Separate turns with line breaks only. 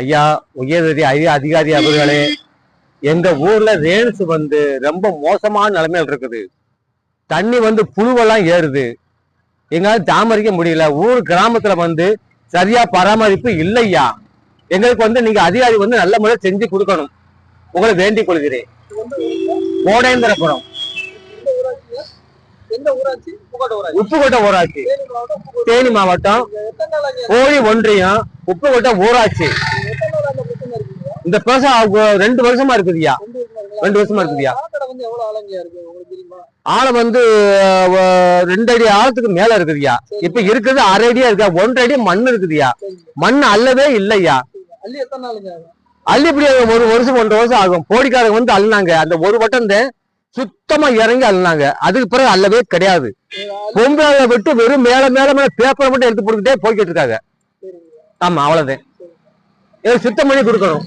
ஐயா உயர்நீதி ஐயா அதிகாரி அவர்களே எங்க ஊர்ல ரேன்ஸ் வந்து ரொம்ப மோசமான நிலைமையில் இருக்குது. தண்ணி வந்து புழுவெல்லாம் ஏறுது. எங்களால் தாமரிக்க முடியல. ஊர் கிராமத்துல வந்து சரியா பராமரிப்பு இல்லையா? எங்களுக்கு வந்து நீங்க அதிகாரி வந்து நல்ல முறையில் செஞ்சு கொடுக்கணும். உங்களை வேண்டிக் கொள்கிறேன். கோடேந்திரபுரம்.
ஊராட்சி.
உப்புக்கோட்டை ஊராட்சி
தேனி மாவட்டம்.
கோழி ஒன்றியம். உப்புக்கோட்டை ஊராட்சி
எத்தனை நாள் அந்த பிரச்சனை இருக்குங்க
இந்த அவங்க ரெண்டு வருஷமா இருக்குதுயா
ரெண்டு வருஷமா
இருக்குதுயா ஆழம் வந்து ரெண்டு அடி ஆழத்துக்கு மேல இருக்குதுயா இப்ப இருக்குது அரை அடியா இருக்கா? ஒன்றரை அடி மண் இருக்குதுயா மண் அல்லவே இல்லையா
அள்ளி
இப்படி ஒரு வருஷம் ஒன்றரை வருஷம் ஆகும்? போடிக்காரங்க வந்து அள்ளினாங்க. அந்த ஒரு வட்டம் சுத்தமா இறங்கி அள்ளினாங்க. அதுக்கு பிறகு அல்லவே கிடையாது. பொம்பளை விட்டு வெறும் மேல மேல மேல பேப்பரை மட்டும் எடுத்து போட்டுக்கிட்டே போய்கிட்டு இருக்காங்க. ஆமா அவ்வளவுதான். சுத்தம் பண்ணி கொடுக்கணும்.